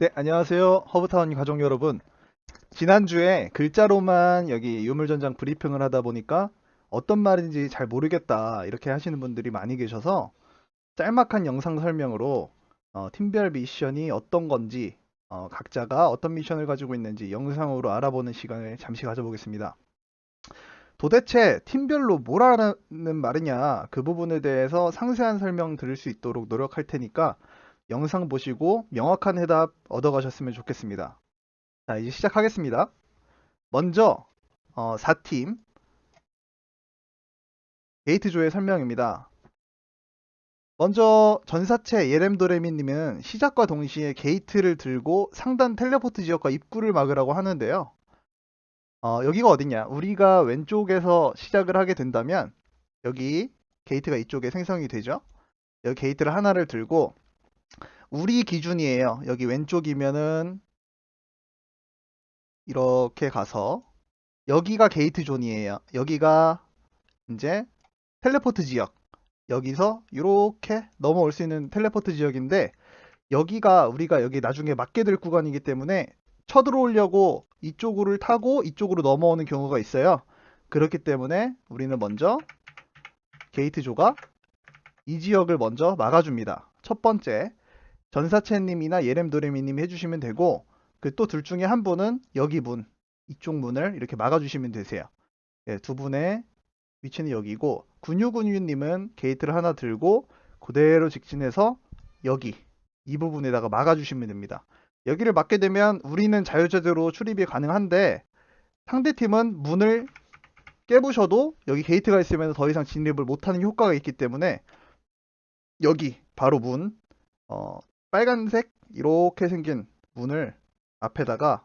네, 안녕하세요. 허브타운 가족 여러분. 지난주에 글자로만 여기 유물전장 브리핑을 하다 보니까 어떤 말인지 잘 모르겠다 이렇게 하시는 분들이 많이 계셔서 짤막한 영상 설명으로 어, 팀별 미션이 어떤 건지 어, 각자가 어떤 미션을 가지고 있는지 영상으로 알아보는 시간을 잠시 가져보겠습니다. 도대체 팀별로 뭘 하는 말이냐 그 부분에 대해서 상세한 설명 드릴 수 있도록 노력할 테니까 영상 보시고 명확한 해답 얻어가셨으면 좋겠습니다. 자, 이제 시작하겠습니다. 먼저 어, 4팀 게이트조의 설명입니다. 먼저 전사체 예렘도레미님은 시작과 동시에 게이트를 들고 상단 텔레포트 지역과 입구를 막으라고 하는데요. 어, 여기가 어디냐? 우리가 왼쪽에서 시작을 하게 된다면 여기 게이트가 이쪽에 생성이 되죠. 여기 게이트를 하나를 들고 우리 기준이에요. 여기 왼쪽이면은 이렇게 가서 여기가 게이트 존이에요. 여기가 이제 텔레포트 지역. 여기서 이렇게 넘어올 수 있는 텔레포트 지역인데 여기가 우리가 여기 나중에 맞게 될 구간이기 때문에 쳐들어오려고 이쪽으로 타고 이쪽으로 넘어오는 경우가 있어요. 그렇기 때문에 우리는 먼저 게이트 조가 이 지역을 먼저 막아줍니다. 첫 번째 전사채님이나 예렘도레미님이 해주시면 되고 그 또 둘 중에 한 분은 여기 문 이쪽 문을 이렇게 막아주시면 되세요. 예, 두 분의 위치는 여기고 근유근유님은 게이트를 하나 들고 그대로 직진해서 여기 이 부분에다가 막아주시면 됩니다. 여기를 막게 되면 우리는 자유자재로 출입이 가능한데 상대팀은 문을 깨부셔도 여기 게이트가 있으면 더 이상 진입을 못하는 효과가 있기 때문에 여기 바로 문 어, 빨간색 이렇게 생긴 문을 앞에다가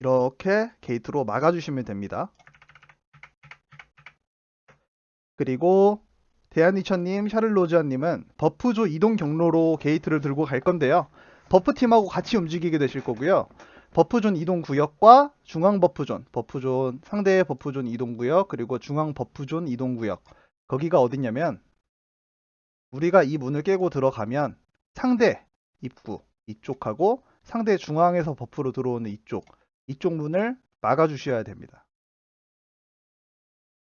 이렇게 게이트로 막아주시면 됩니다. 그리고 대한이천님, 샤를로즈아님은 버프조 이동 경로로 게이트를 들고 갈 건데요. 버프팀하고 같이 움직이게 되실 거고요. 버프존 이동 구역과 중앙 버프존, 버프존 상대의 버프존 이동 구역 그리고 중앙 버프존 이동 구역 거기가 어디냐면 우리가 이 문을 깨고 들어가면 상대 입구 이쪽하고 상대 중앙에서 버프로 들어오는 이쪽 이쪽 문을 막아 주셔야 됩니다.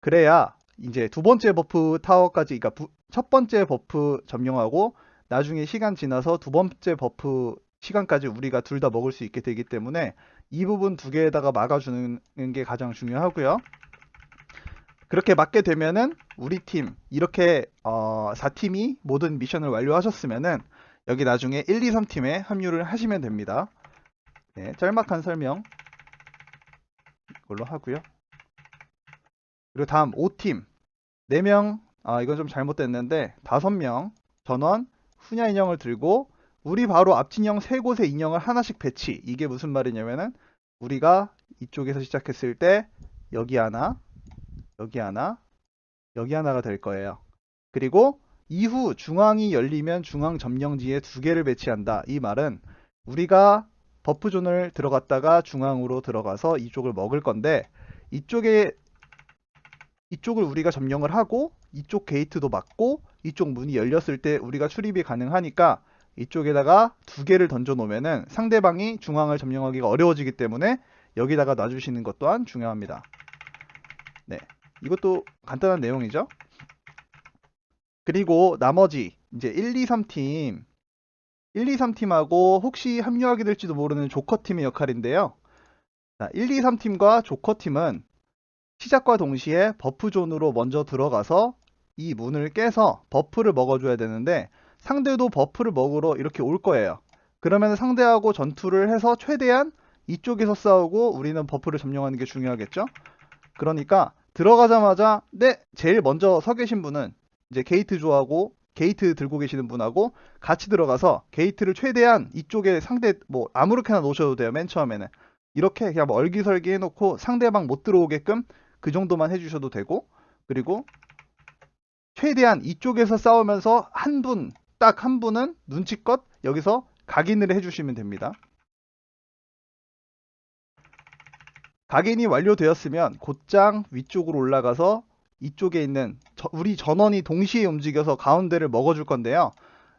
그래야 이제 두 번째 버프 타워까지 그러니까 부, 첫 번째 버프 점령하고 나중에 시간 지나서 두 번째 버프 시간까지 우리가 둘 다 먹을 수 있게 되기 때문에 이 부분 두 개에다가 막아주는 게 가장 중요하고요. 그렇게 맞게 되면은 우리 팀 이렇게 어, 4팀이 모든 미션을 완료하셨으면은 여기 나중에 1, 2, 3팀에 합류를 하시면 됩니다. 네, 짤막한 설명 이걸로 하고요. 그리고 다음 5팀 4명 아 이건 좀 잘못됐는데 5명 전원 후냐 인형을 들고 우리 바로 앞 진영 세 곳에 인형을 하나씩 배치 이게 무슨 말이냐면은 우리가 이쪽에서 시작했을 때 여기 하나 여기 하나 여기 하나가 될 거예요. 그리고 이후 중앙이 열리면 중앙 점령지에 두 개를 배치한다. 이 말은 우리가 버프존을 들어갔다가 중앙으로 들어가서 이쪽을 먹을 건데 이쪽에 이쪽을 우리가 점령을 하고 이쪽 게이트도 막고 이쪽 문이 열렸을 때 우리가 출입이 가능하니까 이쪽에다가 두 개를 던져 놓으면은 상대방이 중앙을 점령하기가 어려워지기 때문에 여기다가 놔주시는 것 또한 중요합니다. 네. 이것도 간단한 내용이죠. 그리고 나머지 이제 1, 2, 3팀 1, 2, 3팀하고 혹시 합류하게 될지도 모르는 조커팀의 역할인데요. 자, 1, 2, 3팀과 조커팀은 시작과 동시에 버프존으로 먼저 들어가서 이 문을 깨서 버프를 먹어줘야 되는데 상대도 버프를 먹으러 이렇게 올 거예요. 그러면 상대하고 전투를 해서 최대한 이쪽에서 싸우고 우리는 버프를 점령하는 게 중요하겠죠? 그러니까 들어가자마자 네 제일 먼저 서 계신 분은 이제 게이트 조하고 게이트 들고 계시는 분하고 같이 들어가서 게이트를 최대한 이쪽에 상대 뭐 아무렇게나 놓으셔도 돼요 맨 처음에는 이렇게 그냥 뭐 얼기설기 해놓고 상대방 못 들어오게끔 그 정도만 해주셔도 되고 그리고 최대한 이쪽에서 싸우면서 한 분 딱 한 분은 눈치껏 여기서 각인을 해주시면 됩니다. 각인이 완료되었으면 곧장 위쪽으로 올라가서 이쪽에 있는 저, 우리 전원이 동시에 움직여서 가운데를 먹어줄 건데요.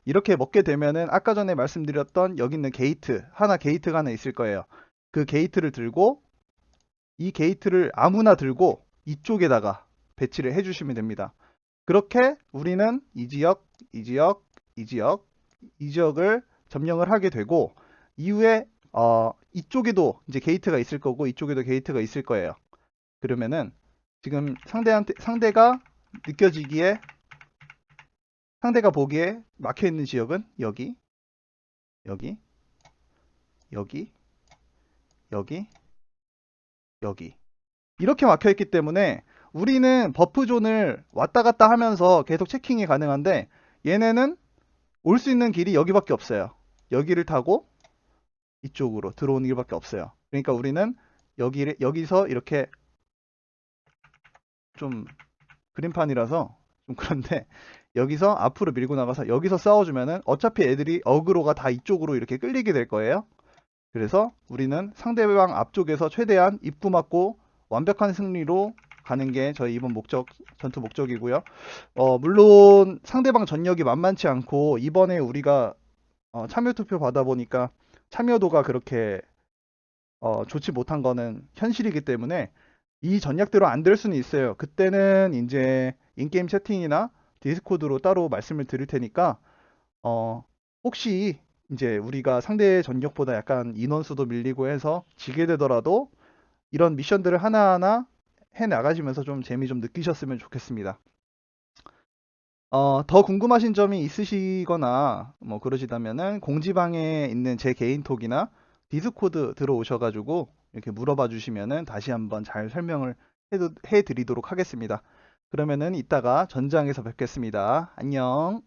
이렇게 먹게 되면은 아까 전에 말씀드렸던 여기 있는 게이트 하나 게이트가 하나 있을 거예요. 그 게이트를 들고 이 게이트를 아무나 들고 이쪽에다가 배치를 해주시면 됩니다. 그렇게 우리는 이 지역, 이 지역, 이 지역, 이 지역을 점령을 하게 되고 이후에 어, 이쪽에도 이제 게이트가 있을 거고 이쪽에도 게이트가 있을 거예요. 그러면은 지금 상대한테 상대가 느껴지기에 상대가 보기에 막혀 있는 지역은 여기, 여기, 여기, 여기, 여기. 이렇게 막혀 있기 때문에 우리는 버프 존을 왔다 갔다 하면서 계속 체킹이 가능한데 얘네는 올 수 있는 길이 여기밖에 없어요. 여기를 타고 이쪽으로 들어오는 길밖에 없어요. 그러니까 우리는 여기 여기서 이렇게 좀 그림판이라서 좀 그런데 여기서 앞으로 밀고 나가서 여기서 싸워주면은 어차피 애들이 어그로가 다 이쪽으로 이렇게 끌리게 될 거예요. 그래서 우리는 상대방 앞쪽에서 최대한 입구 맞고 완벽한 승리로 가는 게 저희 이번 목적 전투 목적이고요. 어, 물론 상대방 전력이 만만치 않고 이번에 우리가 어, 참여 투표 받아 보니까 참여도가 그렇게 어, 좋지 못한 거는 현실이기 때문에 이 전략대로 안 될 수는 있어요. 그때는 이제 인게임 채팅이나 디스코드로 따로 말씀을 드릴 테니까 어, 혹시 이제 우리가 상대 전력보다 약간 인원수도 밀리고 해서 지게 되더라도 이런 미션들을 하나하나 해 나가시면서 좀 재미 좀 느끼셨으면 좋겠습니다. 어, 더 궁금하신 점이 있으시거나 뭐 그러시다면은 공지방에 있는 제 개인톡이나 디스코드 들어오셔가지고 이렇게 물어봐 주시면은 다시 한번 잘 설명을 해도, 해드리도록 하겠습니다. 그러면은 이따가 전장에서 뵙겠습니다. 안녕.